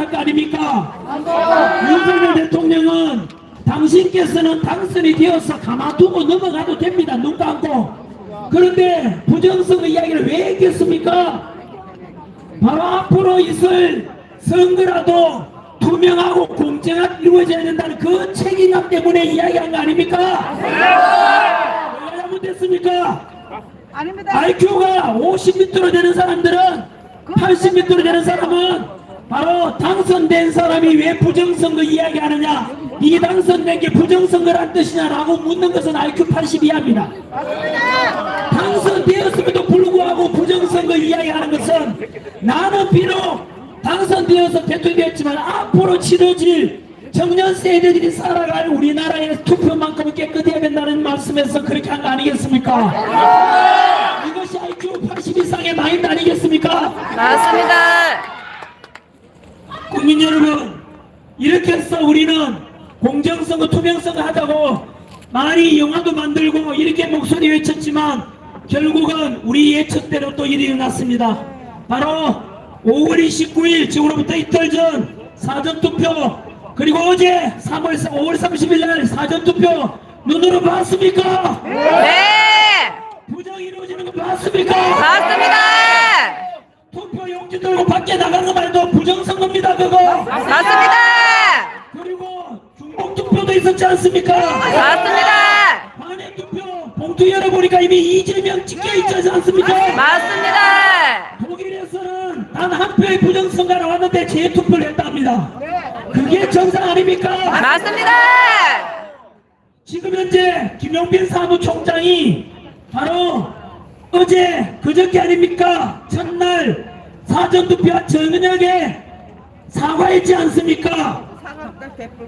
할 거 아닙니까? 윤석열 대통령은 당신께서는 당선이 되어서 가만두고 넘어가도 됩니다. 눈 감고. 그런데 부정선거 이야기를 왜 했겠습니까? 바로 앞으로 있을 선거라도 투명하고 공정하게 이루어져야 된다는 그 책임감 때문에 이야기한 거 아닙니까? 왜 잘못됐습니까? 아닙니다. IQ가 50m로 되는 사람들은 80m로 되는 사람은 바로 당선된 사람이 왜 부정선거 이야기하느냐 이 당선된 게 부정선거란 뜻이냐라고 묻는 것은 IQ 80 이하입니다 당선되었음에도 불구하고 부정선거 이야기하는 것은 나는 비록 당선되어서 대통령이 됐지만 앞으로 치러질 청년 세대들이 살아갈 우리나라의 투표만큼은 깨끗해야 된다는 말씀에서 그렇게 한 거 아니겠습니까? 이것이 IQ 80 이상의 마인드 아니겠습니까? 맞습니다. 국민 여러분 이렇게 해서 우리는 공정선거 투명선거 하자고 많이 영화도 만들고 이렇게 목소리 외쳤지만 결국은 우리 예측대로 또 일이 일어났습니다 바로 5월 29일 지금으로부터 이틀 전 사전투표 그리고 어제 3월 5월 30일 날 사전투표 눈으로 봤습니까? 네. 부정이 이루어지는 거 봤습니까? 맞습니다. 들고 밖에 나가는 말도 부정선거입니다 그거 맞습니다. 그리고 중복 투표도 있었지 않습니까? 맞습니다. 반의 투표 봉투 열어보니까 이미 이재명 찍혀 있지 않습니까? 맞습니다. 독일에서는 단 한 표의 부정선거 나왔는데 재투표를 했답니다. 그게 정상 아닙니까? 맞습니다. 지금 현재 김용빈 사무총장이 바로 어제 그저께 아닙니까? 첫날 사전투표 저녁에 사과했지 않습니까?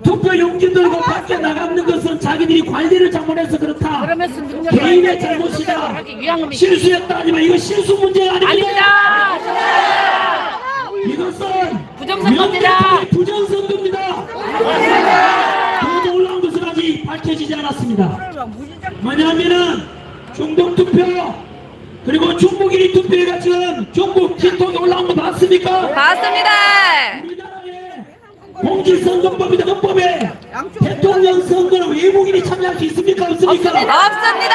투표 용지 들고 밖에 나가는 것은 자기들이 관리를 잘못해서 그렇다. 개인의 잘못이다. 실수였다 하지만 이거 실수 문제가 아닙니다. 이것은 부정선거입니다. 부정선거입니다. 더 놀라운 것은 아직 밝혀지지 않았습니다. 뭐냐면은 중동 투표 그리고 중국 1위 투표가 지금 중국 틱톡에 올라온 거 봤습니까? 맞습니다. 우리나라의 공직선거법이나 헌법에 대통령 선거는 외국인이 참여할 수 있습니까? 없습니까? 없습니다.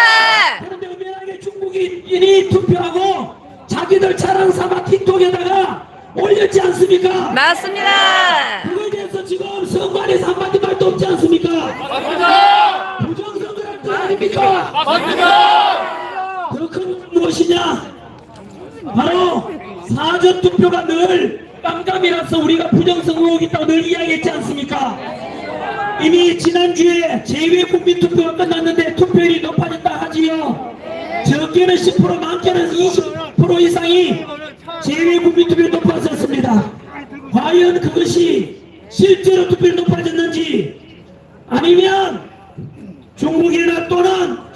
그런데 은밀하게 중국인이 투표하고 자기들 자랑 삼아 틱톡에다가 올렸지 않습니까? 맞습니다. 그거에 대해서 지금 선관에서 한마디 말도 없지 않습니까? 부정선거랄 거 아닙니까? 그큰 무엇이냐? 바로 사전 투표가 늘 깜깜이라서 우리가 부정선거 의혹이 있다고 늘 이야기했지 않습니까? 이미 지난주에 제2국민 투표가 끝났는데 투표율이 높아졌다 하지요. 적게는 10% 많게는 20% 이상이 제2국민 투표가 높아졌습니다. 과연 그것이 실제로 투표율이 높아졌는지 아니면 중국이나 또는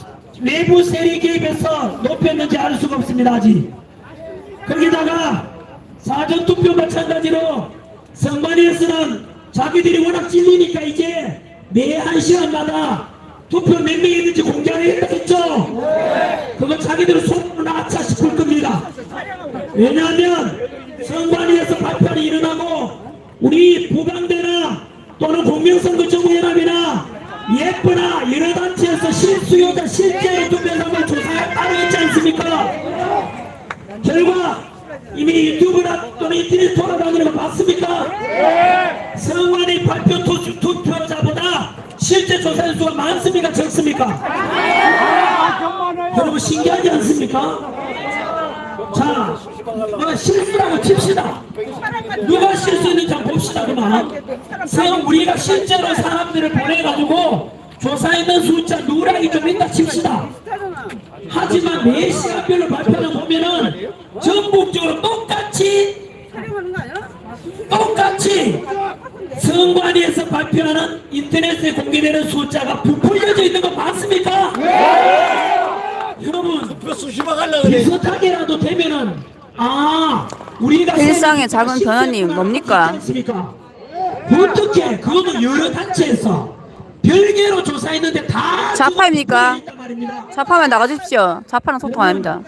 내부 세력 개입해서 높였는지 알 수가 없습니다 아직. 거기다가 사전투표 마찬가지로 선관위에서는 자기들이 워낙 찔리니까 이제 매 한 시간마다 투표 몇명 있는지 공개하겠다 했죠? 그거 자기들은 속으로 나차 싶을 겁니다. 왜냐하면 선관위에서 발표를 일어나고 우리 부강대나 또는 공명선거정부연합이나 예쁘나 여러 단체에서 실수요자 실제로 투표함을 조사에 따르겠지 않습니까? 결과 이미 유튜브나 또는 인터넷 돌아다니는 거 봤습니까? 선관위 발표 투, 투표자보다 실제 조사의 수가 많습니까? 적습니까? 여러분 신기하지 않습니까? 자, 뭐 실수라고 칩시다. 누가 실수했는지 한번 봅시다, 그만. 그럼 우리가 실제로 사람들을 보내가지고 조사했는 숫자 누락이 좀 있다 칩시다. 하지만 매 시간별로 발표를 보면은 전국적으로 똑같이 똑같이 선관위에서 발표하는 인터넷에 공개되는 숫자가 부풀려져 있는 거 맞습니까? 여러분 비슷하게라도 되면은 아 우리가 일상의 작은 변화님 뭡니까? 않습니까? 어떻게 그거는 여러 단체에서 별개로 조사했는데 다 좌파입니까? 지금 있단 말입니다. 좌파면 나가주십시오. 좌파랑 소통 안 합니다.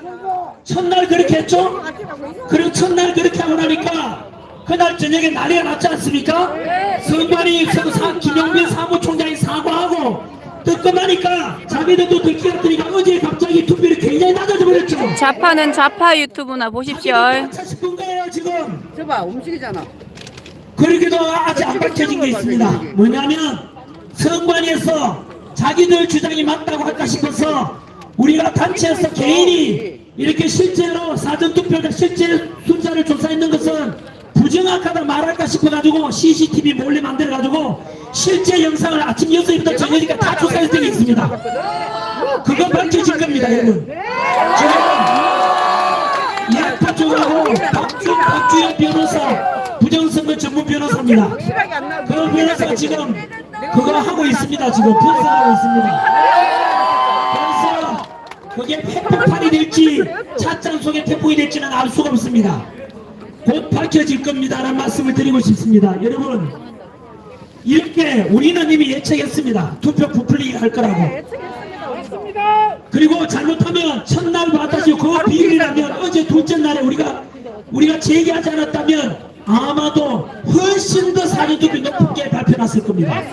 첫날 그렇게 했죠? 그리고 첫날 그렇게 하고 나니까 그날 저녁에 난리가 났지 않습니까? 선관위 사, 김영빈 사무총장이 사과하고 뜨끔하니까 자기들도 듣기 같으니까 어제 갑자기 투표율이 굉장히 낮아져 버렸죠. 좌파는 좌파 유튜브나 보십시오. 차 싶은 거예요 지금. 저봐 움직이잖아. 그러기도 아직 안 밝혀진 게 있습니다. 뭐냐면 선관위에서 자기들 주장이 맞다고 할까 싶어서 우리가 단체에서 개인이 이렇게 실제로 사전투표가 실제 숫자를 조사했는 것은 부정확하다 말할까 싶어가지고 CCTV 몰래 만들어가지고 실제 영상을 아침 6시부터 저녁까지 다 조사할 때가 있습니다. 그거 밝혀질 겁니다, 여러분. 지금 이학파 쪽하고 박주, 박주현 변호사 부정선거 전문 변호사입니다. 그 변호사가 지금 그거 하고 있습니다. 지금 분석하고 있습니다. 그게 팩폭탄이 될지 찻잔 속에 태풍이 될지는 알 수가 없습니다. 곧 밝혀질 겁니다라는 말씀을 드리고 싶습니다. 여러분 이렇게 우리는 이미 예측했습니다. 투표 부풀리기 할 거라고. 그리고 잘못하면 첫날 받아지고 그 비밀이라면 어제 둘째 날에 우리가 우리가 제기하지 않았다면 아마도 훨씬 더 사전투표 높게 발표났을 겁니다.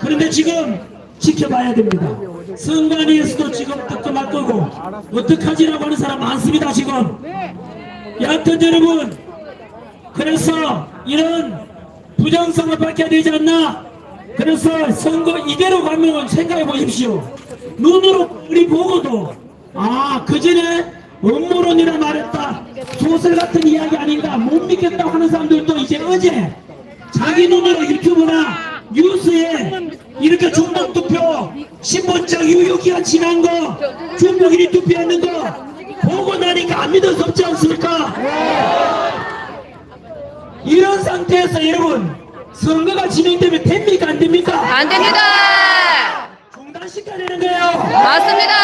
그런데 지금 지켜봐야 됩니다. 선관위에서도 지금 뜨끔할 거고 어떡하지라고 하는 사람 많습니다 지금. 여하튼 여러분 그래서 이런 부정성을 밝혀야 되지 않나? 그래서 선거 이대로 가면 생각해 보십시오. 눈으로 우리 보고도 아 그전에 음모론이라 말했다. 소설 같은 이야기 아닌가? 못 믿겠다고 하는 사람들도 이제 어제 자기 눈으로 유튜브나 뉴스에 이렇게 중복 투표 신분증 유효기간 지난 거 중복 일이 투표했는 거 보고 나니까 안 믿을 수 없지 않습니까? 이런 상태에서 여러분 선거가 진행되면 됩니까 안 됩니까? 안 됩니다. 중단시켜야 되는 거예요. 맞습니다.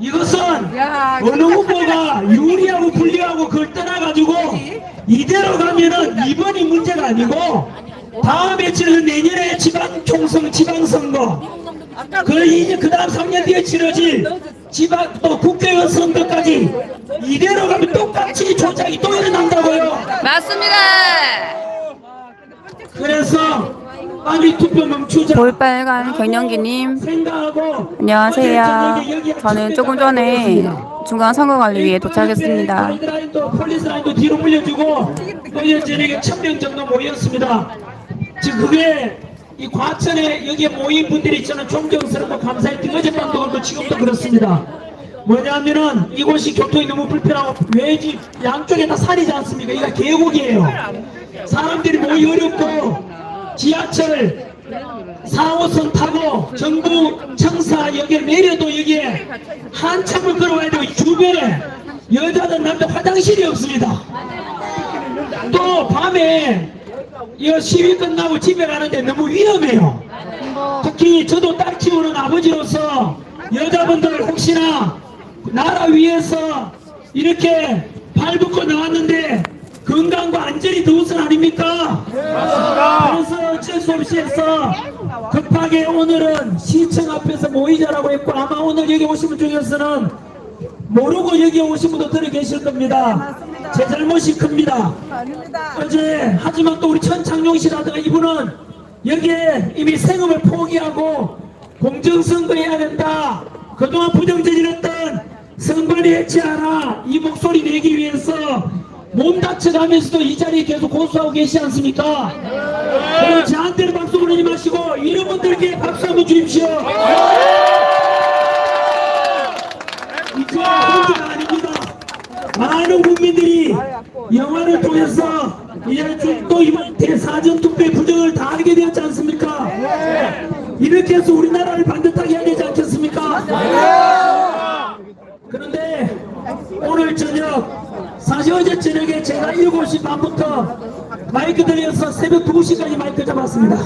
이것은 야, 어느 후보가 유리하고 불리하고 그걸 떠나가지고 이대로 가면은 이번이 문제가 아니고 다음에 치르는 내년에 지방 총선 지방선거 그 이제 그 다음 3년 뒤에 치러질 지방 또 국회의원 선거까지 이대로 가면 똑같이 조작이 또 일어난다고요. 맞습니다. 그래서 빨리 투표 멈추자. 볼빨간 경영기님 생각하고 안녕하세요. 저는 조금 전에 중간 선거관리위에 도착했습니다. 라인도 폴리스 라인도 뒤로 물려주고 저녁에 천명 정도 모였습니다. 지금 그게 이 과천에 여기에 모인 분들이 저는 존경스럽고 감사했던 어젯밤도 그렇고 지금도 그렇습니다. 뭐냐면은 이곳이 교통이 너무 불편하고 외지 양쪽에 다 산이지 않습니까? 이거 계곡이에요. 사람들이 모이 어렵고 지하철 4호선 타고 정부 청사 여기에 내려도 여기에 한참을 걸어와야 되고 이 주변에 여자든 남자 화장실이 없습니다. 또 밤에 이 시위 끝나고 집에 가는데 너무 위험해요. 특히 저도 딸 키우는 아버지로서 여자분들 혹시나 나라 위해서 이렇게 발벗고 나왔는데 건강과 안전이 더 우선 아닙니까? 그래서 어쩔 수 없이 해서 급하게 오늘은 시청 앞에서 모이자라고 했고 아마 오늘 여기 오신 분 중에서는 모르고 여기 오신 분도 들어 계실 겁니다. 제 잘못이 큽니다. 어제 하지만 또 우리 천창용 씨라든가 이분은 여기에 이미 생업을 포기하고 공정선거 해야 된다. 그동안 부정저질했던 선관위 해체하라. 이 목소리 내기 위해서 몸 다쳐가면서도 이 자리에 계속 고수하고 계시지 않습니까? 그럼 저한테는 박수 보내지 마시고 이런 분들께 박수 한번 주십시오. 이제 혼자가 아닙니다. 많은 국민들이 영화를 통해서 이제 좀또 이번 대사전 투표의 부정을 다 알게 되었지 않습니까? 이렇게 해서 우리나라를 반듯하게 해야 되지 않겠습니까? 그런데 오늘 저녁 사실 어제 저녁에 제가 7시 반부터 마이크 들려서 새벽 2시까지 마이크 잡았습니다.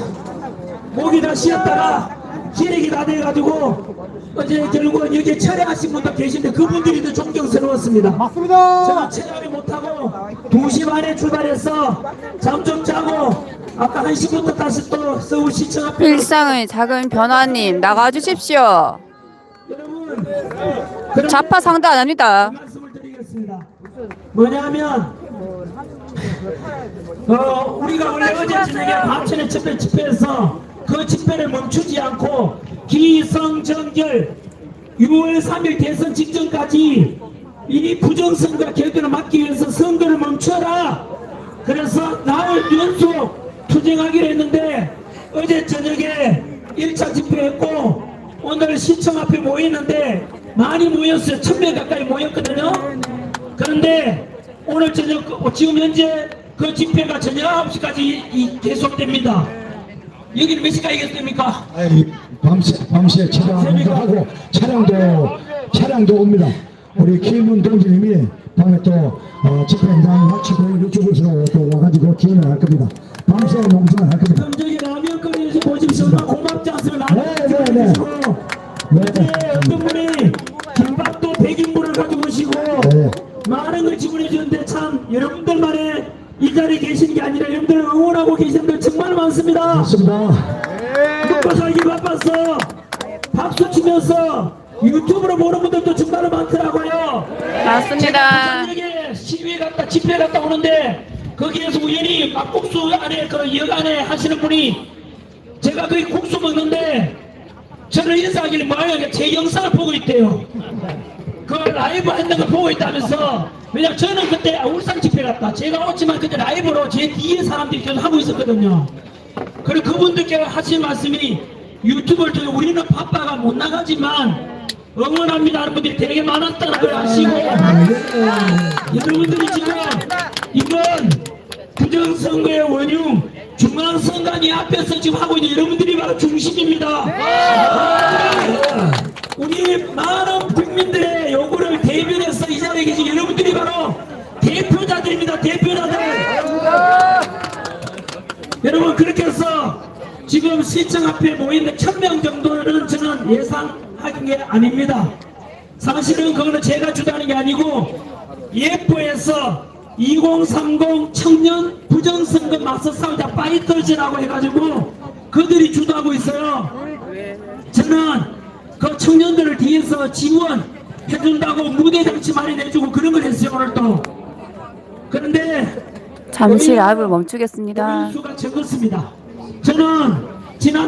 목이 다 쉬었다가 기력이 다 돼가지고 어제 결국은 여기에 철회하신 분도 계신데 그분들이 더 존경스러웠습니다. 맞습니다. 저는 체감이 못하고 2시 반에 출발해서 잠 좀 자고 아까 1시부터 다시 또 서울시청 앞에 일상의 작은 변화님 나가주십시오. 여러분 그럼 좌파 상대 안 합니다. 말씀을 드리겠습니다. 뭐냐면 어, 우리가 원래 어제 저녁에 과천의 집회 집회에서 그 집회를 멈추지 않고 기성정결 6월 3일 대선 직전까지 이 부정선거 결과를 막기 위해서 선거를 멈춰라. 그래서 나흘 연속 투쟁하기로 했는데 어제 저녁에 1차 집회했고 오늘 시청 앞에 모이는데 많이 모였어요. 1000명 가까이 모였거든요. 그런데 오늘 저녁 그- 지금 현재 그 집회가 저녁 9시까지 이- 계속됩니다. 여기는 몇 시까지 계속됩니까? 아이, 밤새, 밤새 차량도 하고 차량도 차량도 옵니다. 우리 김문 동지님이 밤에 또 어, 집회 현장 마치고 이쪽으로 또 와가지고 기원을 할 겁니다. 밤새 농성을 할 겁니다. 그럼 저기 라면 끓여서 보십시오. 고맙지 않습니까? 라면 네, 네, 네. 네. 어제 어떤 분이 김밥도 100인분을 가지고 오시고 네. 많은 걸 지원해 주는데 참 여러분들만의 이 자리에 계시는 게 아니라 여러분들 응원하고 계시는 분들 정말 많습니다. 맞습니다. 먹고 살기 바빠서 박수 치면서 유튜브로 보는 분들도 정말 많더라고요. 맞습니다. 저녁에 시위에 갔다 집회 갔다 오는데 거기에서 우연히 막국수 안에 그역 안에 하시는 분이 제가 거기 국수 먹는데 저를 인사하길래 뭐야 제 영상을 보고 있대요. 그 라이브 했는 걸 보고 있다면서 왜냐면 저는 그때 울산 집회 갔다 제가 왔지만 그때 라이브로 제 뒤에 사람들이 계속 하고 있었거든요. 그리고 그분들께 하신 말씀이 유튜브를 통해 우리는 바빠가 못 나가지만 응원합니다 하는 분들이 되게 많았다는 걸 아시고 여러분들이 지금 이건 부정선거의 원흉 중앙선관위 앞에서 지금 하고 있는 여러분들이 바로 중심입니다. 우리 많은 국민들의 요구를 대변해서 이 자리에 계신 여러분들이 바로 대표자들입니다. 대표자들. 여러분 그렇게 해서 지금 시청 앞에 모이는 천 명 정도는 저는 예상하는 게 아닙니다. 사실은 그거는 제가 주도하는 게 아니고 예포에서 2030 청년 부정선거 맞서 싸우자 파이터즈라고 해가지고 그들이 주도하고 있어요. 저는 그 청년들을 뒤에서 지원해준다고 무대 장치 마련해주고 그런 걸 했어요 오늘 또. 그런데 잠시 라이브를 멈추겠습니다. 수가 적었습니다. 저는 지난